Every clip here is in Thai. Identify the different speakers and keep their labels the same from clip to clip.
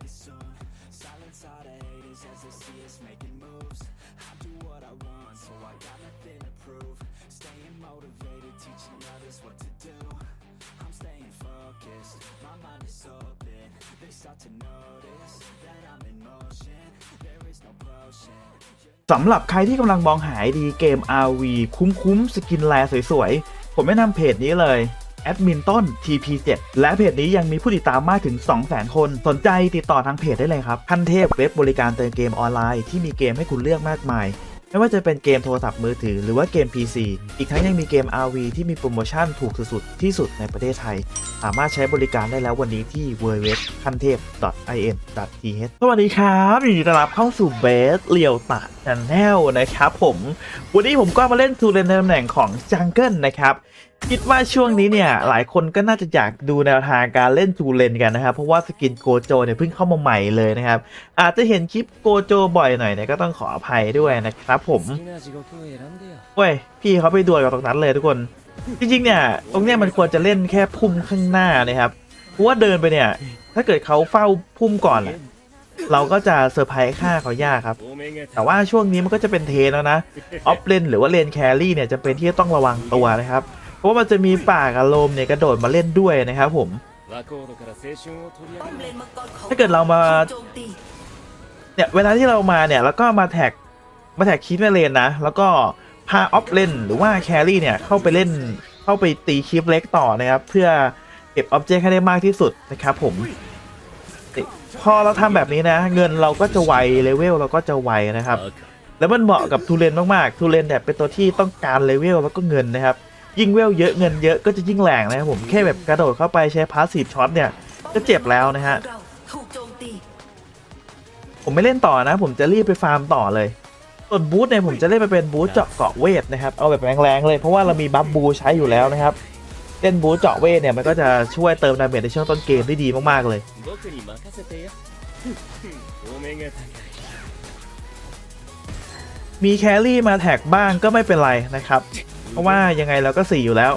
Speaker 1: maybe Silence all the haters as they see us making moves. I do what I want, so I got nothing to prove. Staying motivated, teaching others what to do. I'm staying focused, my mind is open. They start to notice that I'm in motion. There is no potion.
Speaker 2: สำหรับใครที่กำลังมองหาดีเกม RV คุ้มๆ สกินแลสวยๆ ผมแนะนำเพจนี้เลย แอดมินต้น TP7 และเพจนี้ยังมีผู้ติดตามมากถึง 200,000 คน สนใจติดต่อทางเพจได้เลยครับพันเทพเว็บบริการเติมเกมออนไลน์ที่มีเกมให้คุณเลือกมากมายไม่ว่าจะเป็นเกมโทรศัพท์มือถือหรือว่าเกม PC อีกทั้งยังมีเกม RV ที่มีโปรโมชั่นถูกสุดๆที่สุดในประเทศไทย สามารถใช้บริการได้แล้ววันนี้ที่ www คันเทพ .in.th สวัสดีครับยินดีต้อนรับเข้าสู่เบสเลียวตาชาแนลนะครับผม วันนี้ผมก็มาเล่นทูเรนในตำแหน่งของจังเกิลนะครับ คิดว่าช่วงนี้เนี่ยหลายคนก็น่าจะอยากดูแนวทางการเล่นทูเรนกันนะครับ เพราะว่าสกินโกโจเนี่ยเพิ่งเข้ามาใหม่เลยนะครับ อาจจะเห็นคลิปโกโจบ่อยหน่อยเนี่ยก็ต้องขออภัยด้วยนะครับผมเว้ยพี่เขาไปดวลกับตรงนั้นเลยทุกคน จริงๆเนี่ยตรงเนี้ยมันควรจะเล่นแค่พุ่มข้างหน้านะครับเพราะว่าเดินไปเนี่ย ถ้าเกิดเขาเฝ้าพุ่มก่อน เราก็จะเซอร์ไพรส์ค่าเขายากครับ แต่ว่าช่วงนี้มันก็จะเป็นเทนแล้วนะ ออฟเลนหรือว่าเลนแครี่เนี่ยจะเป็นที่ต้องระวังตัวนะครับ เพราะมันจะมีป่ากับลมเนี่ยกระโดดมาเล่นด้วยนะครับผม ถ้าเกิดเรามาเนี่ยเวลาที่เรามาเนี่ยแล้วก็มาแท็กมาแท็กคีดแม่เลนนะ แล้วก็พาออฟเลนหรือว่าแครี่เนี่ยเข้าไปเล่นเข้าไปตีคลิปเล็กต่อนะครับ เพื่อเก็บออบเจกต์ให้ได้มากที่สุดนะครับผม พอเราทำแบบนี้นะ เงินเราก็จะไวเลเวลเราก็จะไวนะครับ แล้วมันเหมาะกับทูเรนมากๆทูเรนเนี่ยเป็นตัวที่ต้องการเลเวลแล้วก็เงินนะครับ ยิ่งเวลเยอะเงินเยอะก็จะยิ่งแรงนะครับผมแค่แบบกระโดดเข้าไปใช้พาสซีฟช็อตเนี่ย ก็เจ็บแล้วนะฮะ
Speaker 3: เราถูกโจมตี
Speaker 2: ผมไม่เล่นต่อนะ ผมจะรีบไปฟาร์มต่อเลยส่วนบูธเนี่ยผมจะเล่นไปเป็นบูธเจาะเกาะเวทนะครับเอาแบบแรงๆเลยเพราะว่าเรามีบัฟบูใช้อยู่แล้วนะครับ เล่นบูสเจาะเวทเนี่ยมันก็จะช่วยเติมดาเมจในช่วงต้นเกมได้ดีมากๆเลยมีแครี่มาแท็กบ้างก็ไม่เป็นไรนะครับ เพราะว่ายังไงเราก็สี่อยู่แล้ว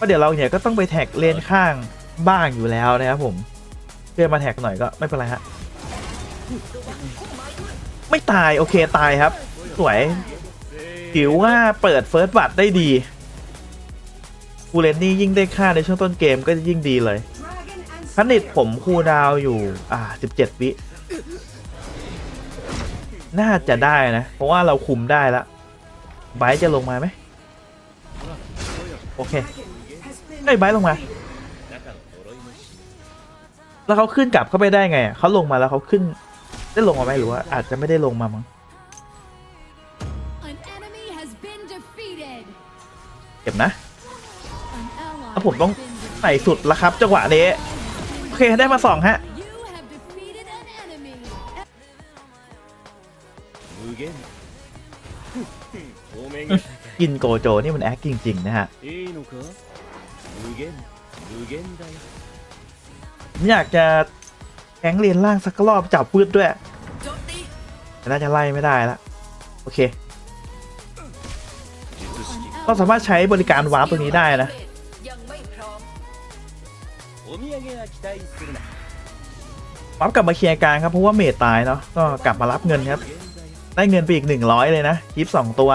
Speaker 2: ก็เดี๋ยวเราเนี่ยก็ต้องไปแท็กเลนข้างบ้างอยู่แล้วนะครับผมเพื่อมาแท็กหน่อยก็ไม่เป็นไรฮะไม่ตายโอเคตายครับ สวยถือว่าเปิดเฟิร์สบัตได้ดี คูเลนนี่ยิ่งได้ค่าในช่วงต้นเกมก็จะยิ่งดีเลยพันิดผมคูดาวอยู่ อ่า 17 วิ น่าจะได้นะ เพราะว่าเราคุมได้ละไบจะลงมาไหม โอเค ได้ไบลงมา แล้วเขาขึ้นกลับเข้าไปได้ไง เขาลงมาแล้วเขาขึ้น ได้ลงมาไหมหรือว่า อาจจะไม่ได้ลงมามั้ง เก็บนะ แล้วผมต้องใส่สุดละครับจังหวะนี้ โอเคได้มาสองฮะกินโกโจนี่มันแอคจริง ๆ นะฮะอยากจะแข้งเรียนล่างสักรอบจับพืดด้วยแต่น่าจะไล่ไม่ได้ละโอเค ก็สามารถใช้บริการวาร์ปตัวนี้ได้นะ
Speaker 4: お土産は期待するな
Speaker 2: วาร์ปกลับมาเคลียร์กลางครับเพราะว่าเมดตายเนาะก็กลับมารับเงินครับ
Speaker 4: 無限だよ
Speaker 2: ได้เงินไปอีก 100 เลยนะคลิป 2 ตัว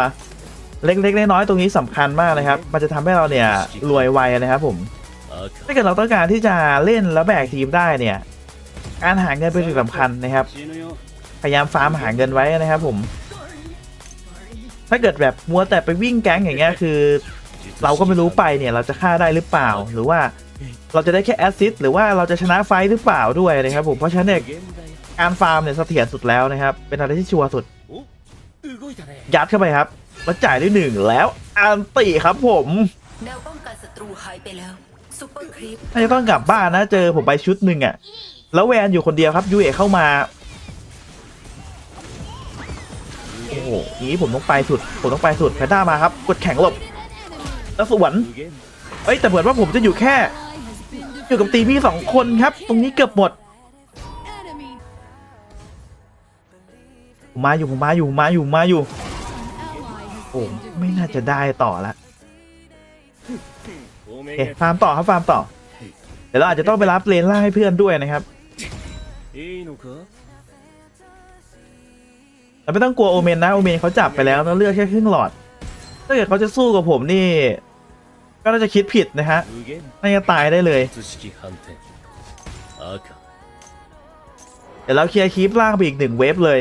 Speaker 2: เล็กๆน้อยๆตรงนี้สำคัญมากเลยครับ มันจะทำให้เราเนี่ยรวยไวนะครับผม
Speaker 4: 赤
Speaker 2: ถ้าเกิดเราต้องการที่จะเล่นแล้วแบกทีมได้เนี่ย การหาเงินเป็นสิ่งสำคัญนะครับ
Speaker 4: 死ぬよ
Speaker 2: พยายามฟาร์มหาเงินไว้นะครับผม ถ้าเกิดแบบมัวแต่ไปวิ่งแก๊งอย่างเงี้ยคือ เราก็ไม่รู้ไปเนี่ยเราจะฆ่าได้หรือเปล่า หรือว่า เราจะได้แค่แอสซิสหรือว่าเราจะชนะไฟหรือเปล่าด้วยนะครับผมเพราะฉะนั้นเนี่ยการฟาร์มเนี่ยเสถียรสุดแล้วนะครับ เป็นอะไรที่ชัวร์สุด ยัดเข้าไปครับแล้วจ่ายด้วยหนึ่งแล้วอันติครับผม
Speaker 3: แนวป้องกันศัตรูหายไปแล้วซุปเปอร์คลิป
Speaker 2: น่าจะต้องกลับบ้านนะเจอผมไปชุดหนึ่งอะ แล้วแวนอยู่คนเดียวครับยูเอเข้ามาโอ้โหนี้ผมต้องไปสุด ผมต้องไปสุดแพนด้ามาครับ กดแข็งหลบ แล้วสวร
Speaker 4: รณ
Speaker 2: เอ้ยแต่เหมือนว่าผมจะอยู่แค่ อยู่กับตีมี่สองคนครับ ตรงนี้เกือบหมด มาอยู่มาอยู่มาอยู่มาอยู่โอ้ไม่น่าจะได้ต่อละโอ๊ฟาร์มต่อครับฟาร์มต่อ เดี๋ยวเราอาจจะต้องไปรับเลนล่าให้เพื่อนด้วยนะครับ
Speaker 4: เรา
Speaker 2: ไม่ต้องกลัวโอเมนนะโอเมนเขาจับไปแล้วเราเลือกแค่ครึ่งหลอดถ้าเกิดเขาจะสู้กับผมนี่ ก็น่าจะคิดผิดนะฮะน่าจะตายได้เลยเดี๋ยวเราเคลียร์คลิปล่างไปอีกหนึ่งเวฟเลย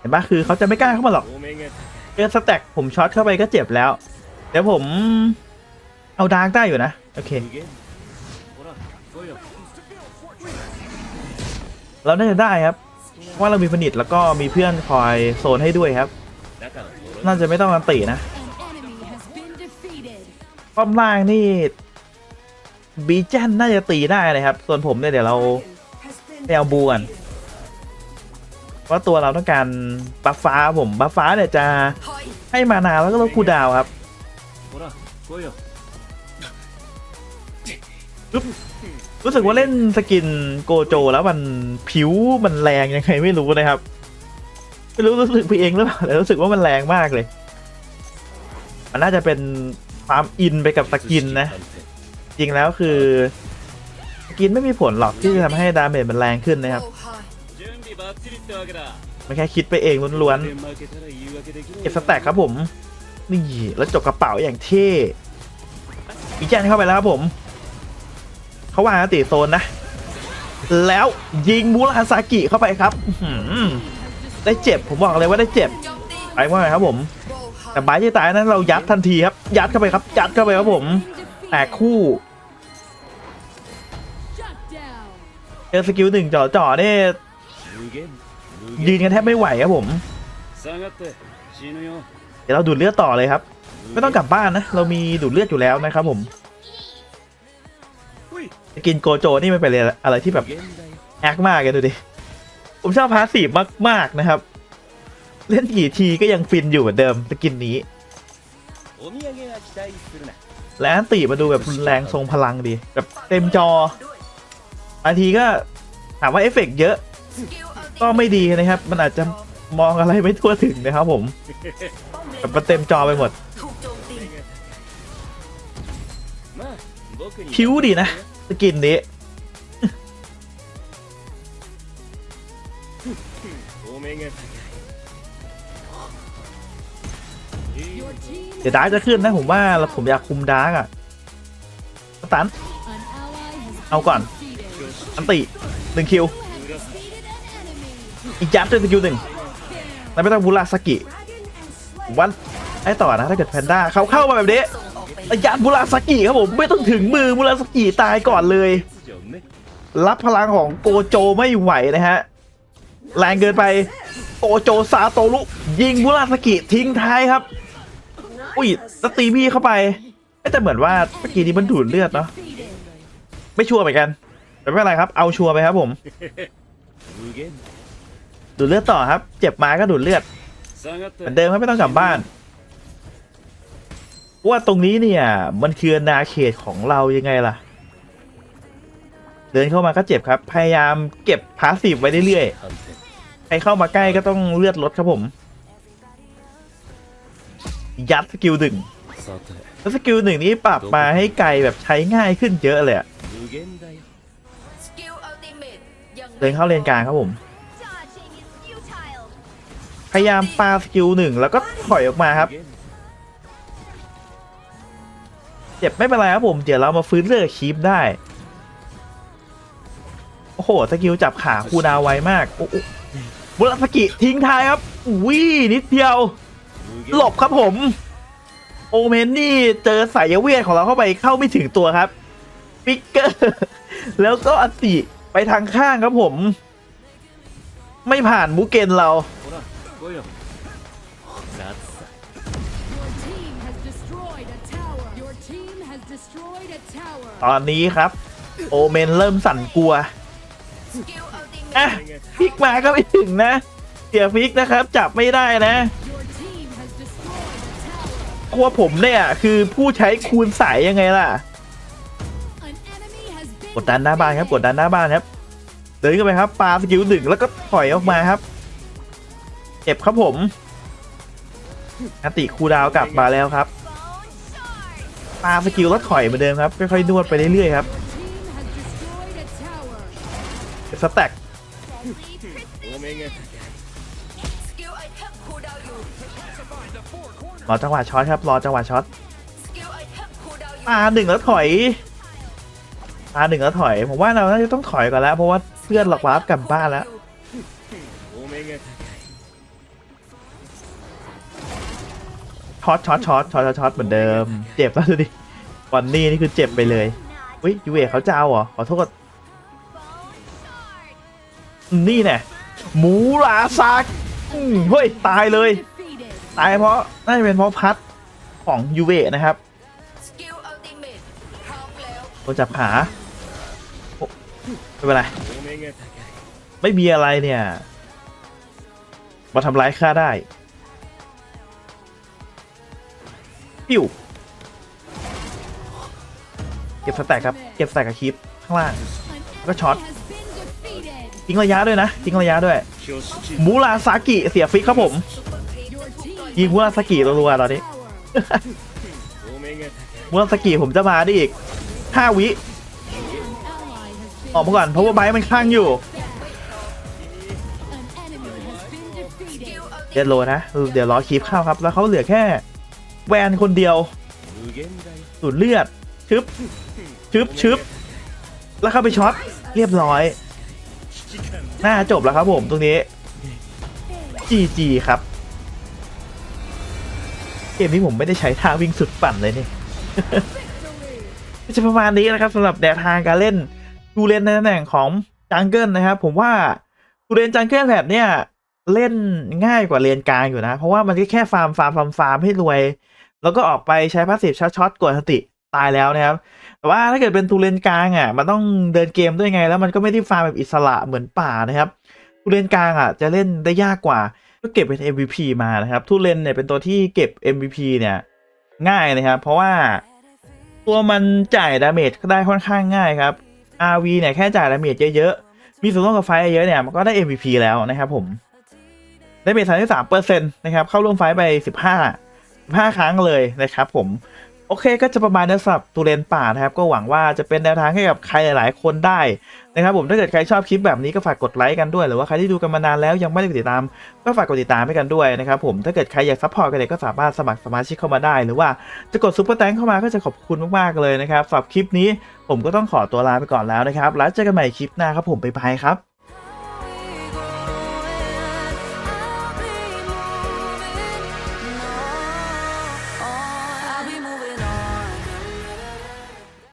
Speaker 3: เห็
Speaker 2: นปะคือเขาจะไม่กล้าเข้ามาหรอกเจอสแต็กผมช็อตเข้าไปก็เจ็บแล้วเดี๋ยวผมเอาดางได้อยู่นะ โอเค เราน่าจะได้ครับ ว่าเรามีพนิตแล้วก็มีเพื่อนคอยโซนให้ด้วยครับ น่าจะไม่ต้องกันตีนะป้อมล่างนี่บีเจนน่าจะตีได้เลยครับ ส่วนผมเนี่ยเดี๋ยวเราไปเอาบูกันว่าตัวเราต้องการบัฟฟ้าผมบัฟฟ้าเนี่ยจะให้มานาแล้วก็ลดคูดาวครับ รู้สึกว่าเล่นสกินโกโจแล้วมันผิวมันแรงยังไงไม่รู้นะครับไม่รู้รู้สึกไปเองหรือเปล่าแต่รู้สึกว่ามันแรงมากเลย มันน่าจะเป็นความอินไปกับสกินนะ จริงแล้วคือสกินไม่มีผลหรอกที่จะทำให้ดาเมจมันแรงขึ้นนะครับมันแค่คิดไปเองล้วนๆเก็บสแต็กครับผมนี่แล้วจบกระเป๋าอย่างเท่อีกแจนเข้าไปแล้วครับผม เขาวางติโซนนะ แล้วยิงมูราซากิเข้าไปครับได้เจ็บผมบอกเลยว่าได้เจ็บไปว่าไงครับผม แต่บายที่ตายนั้นเรายัดทันทีครับ ยัดเข้าไปครับ ยัดเข้าไปครับผมแตกคู่เจอสกิลหนึ่งจ่อจ่อเนี่ย
Speaker 4: ยื
Speaker 2: นกันแทบไม่ไหวครับผม เดี๋ยวเราดูดเลือดต่อเลยครับ ไม่ต้องกลับบ้านนะ เรามีดูดเลือดอยู่แล้วนะครับผม กินโกโจนี่ไม่ไปเลยอะไรที่แบบแอคมากเลยดูดิ ผมชอบพาสีมากมากนะครับ เล่นกี่ทีก็ยังฟินอยู่เหมือนเดิมสกินนี้ และอันตีมาดูแบบแรงทรงพลังดี แบบเต็มจอบางทีก็ถามว่าเอฟเฟกเยอะ
Speaker 3: ก็
Speaker 2: ไม่ดีนะครับ มันอาจจะมองอะไรไม่ทั่วถึงนะครับผม แบบมันเต็มจอไปหมด คิ้วดีนะ สกินนี้
Speaker 4: お目が高いいい
Speaker 5: Your team
Speaker 2: เดี๋ยวดาร์กจะขึ้นนะผมว่าแล้วผมอยากคุมดาร์กอะสตัน
Speaker 5: an ally has
Speaker 2: เอาก่อน
Speaker 5: defeated.
Speaker 2: อันติหนึ่งคิว
Speaker 5: Defeated an enemy.
Speaker 2: อีกยัดด้วยสกิลหนึ่งแล้วไม่ต้องบูราสกิผมวันให้ต่อนะถ้าเกิดแพนด้าเขาเข้ามาแบบนี้ ยันบุราสกิครับผมไม่ต้องถึงมือบุราสกิตายก่อนเลย รับพลังของโกโจไม่ไหวนะฮะแรงเกินไปโกโจซาโตลุยิงบุราสกิทิ้งท้ายครับ อุ้ยสตีบี้เข้าไปแต่เหมือนว่าเมื่อกี้นี้มันดูดเลือดเนาะไม่ชัวร์เหมือนกันแต่ไม่เป็นไรครับ เอาชัวร์ไปครับผม ดูดเลือดต่อครับ เจ็บมาก็ดูดเลือดเหมือนเดิมครับไม่ต้องกลับบ้าน ว่าตรงนี้เนี่ย มันคือนาเขตของเรายังไงล่ะ เดินเข้ามาก็เจ็บครับ พยายามเก็บพาสีฟไว้เรื่อยๆใครเข้ามาใกล้ก็ต้องเลือดลดครับผม ยัดสกิลหนึ่งแล้วสกิลหนึ่งนี้ปรับมาให้ไกลแบบใช้ง่ายขึ้นเยอะเลย
Speaker 3: เดิ
Speaker 2: นเข้าเลนกลางครับผม พยายามปาสกิลหนึ่งแล้วก็ถอยออกมาครับ เจ็บไม่เป็นไรครับผม เดี๋ยวเรามาฟื้นเลือดคีปได้ โอ้โห สกิลจับขาคูดาวไวมาก โอ้โหบุรสกิทิ้งท้ายครับวินิดเดียว หลบครับผม โอเมนนี่เจอสายเวทของเราเข้าไปเข้าไม่ถึงตัวครับ ปิกเกอร์ แล้วก็อติไปทางข้างครับผม ไม่ผ่านมูเกนเรา ตอนนี้ครับ โอเมนเริ่มสั่นกลัว
Speaker 3: สกิลอัลติเม
Speaker 2: อะ
Speaker 3: ท
Speaker 2: พลิกมาก็ไม่ถึงนะ เสียฟิกนะครับ จับไม่ได้นะ
Speaker 5: Your team has destroyed a tower.
Speaker 2: เพราะว่าผมเนี่ยคือผู้ใช้คูณสายยังไงล่ะ
Speaker 5: An enemy has been
Speaker 2: กดดันหน้าบ้านครับ กดดันหน้าบ้านครับ เดินเข้าไปครับปาสกิลหนึ่งแล้วก็ถอยออกมาครับเจ็บครับผมอติคูลดาวน์กลับมาแล้วครับ ตามสกิลรถถอยเหมือนเดิมครับค่อยๆนวดไปเรื่อยๆครับสแต็กรอจังหวะช็อตครับรอจังหวะช็อต
Speaker 3: ตา
Speaker 2: หนึ่งแล้วถอยตาหนึ่งแล้วถอย ผมว่าเราน่าจะต้องถอยก่อนแล้ว เพราะว่าเพื่อนหลอกวาร์ปกลับบ้านแล้ว ช็อตช็อตช็อตช็อตช็อตเหมือนเดิม เจ็บแล้วดูดิบอนนี้นี่คือเจ็บไปเลยอุ้ยยูเอเขาจะเอาเหรอขอโทษนี่แน่หมูลาซักเฮ้ยตายเลย ตายเพราะน่าจะเป็นเพราะพัดของยูเวนะครับโดนจับขาไม่เป็นไร ไม่มีอะไรเนี่ย มาทำร้ายข้าได้ ปิ้วเก็บสแต็กครับ เก็บสแต็กกับคลิปข้างล่าง
Speaker 5: ก็ช็อต
Speaker 2: ทิ้งระยะด้วยนะทิ้งระยะด้วยมูราซากิเสียฟิกครับผม
Speaker 3: ยิ
Speaker 2: งมูราซากิรัวๆตอนนี้มูราซากิผมจะมาได้อีก
Speaker 5: ห้าวิ
Speaker 2: ออกมาก่อนเพราะว่าไบมันข้างอยู่เดี๋ยวโลนะ เดี๋ยวรอคลิปเข้าครับ แล้วเขาเหลือแค่ แวนคนเดียวสูดเลือดชึบชึบชึบแล้วเข้าไปช็อตเรียบร้อย น่าจบแล้วครับผมตรงนี้จีจีครับ เกมนี้ผมไม่ได้ใช้ทางวิ่งสุดปั่นเลยนี่
Speaker 5: ก็
Speaker 2: จะประมาณนี้นะครับสำหรับแนวทางการเล่นดูเลนในตำแหน่งของจังเกิลนะครับ ผมว่าดูเลนจังเกิลแบบเนี้ยเล่นง่ายกว่าเลนกลางอยู่นะ เพราะว่ามันแค่ฟาร์มฟาร์มฟาร์มฟาร์มให้รวย แล้วก็ออกไปใช้พาสซีฟช็อตช็อตกดสติตายแล้วนะครับ แต่ว่าถ้าเกิดเป็นทูเลนกลางอะ มันต้องเดินเกมด้วยไง แล้วมันก็ไม่ได้ฟาร์มแบบอิสระเหมือนป่านะครับทูเลนกลางอะจะเล่นได้ยากกว่าก็เก็บเป็น MVP มานะครับทูเลนเนี่ยเป็นตัวที่เก็บ MVP เนี่ยง่ายนะครับเพราะว่าตัวมันจ่ายดาเมจได้ค่อนข้างง่ายครับ RV เนี่ยแค่จ่ายดาเมจเยอะๆ มีส่วนร่วมกับไฟเยอะเนี่ยมันก็ได้ MVP แล้วนะครับผม ได้เมจ33เปอร์เซ็นต์นะครับเข้าร่วมไฟท์ไป 15 15ครั้งเลยนะครับผมโอเคก็จะประมาณนี้สำหรับตูเรนป่านะครับ ก็หวังว่าจะเป็นแนวทางให้กับใครหลาย ๆ คนได้นะครับผมถ้าเกิดใครชอบคลิปแบบนี้ก็ฝากกดไลค์กันด้วย หรือว่าใครที่ดูกันมานานแล้วยังไม่ได้กดติดตาม ก็ฝากกดติดตามให้กันด้วยนะครับผมถ้าเกิดใครอยากซัพพอร์ตกันเนี่ยก็สามารถสมัครสมาชิกเข้ามาได้ หรือว่าจะกดซุปเปอร์แตงเข้ามาก็จะขอบคุณมาก ๆ เลยนะครับสำหรับคลิปนี้ผมก็ต้องขอตัวลาไปก่อนแล้วนะครับแล้วเจอกันใหม่คลิปหน้าครับผมบ๊ายบายครับ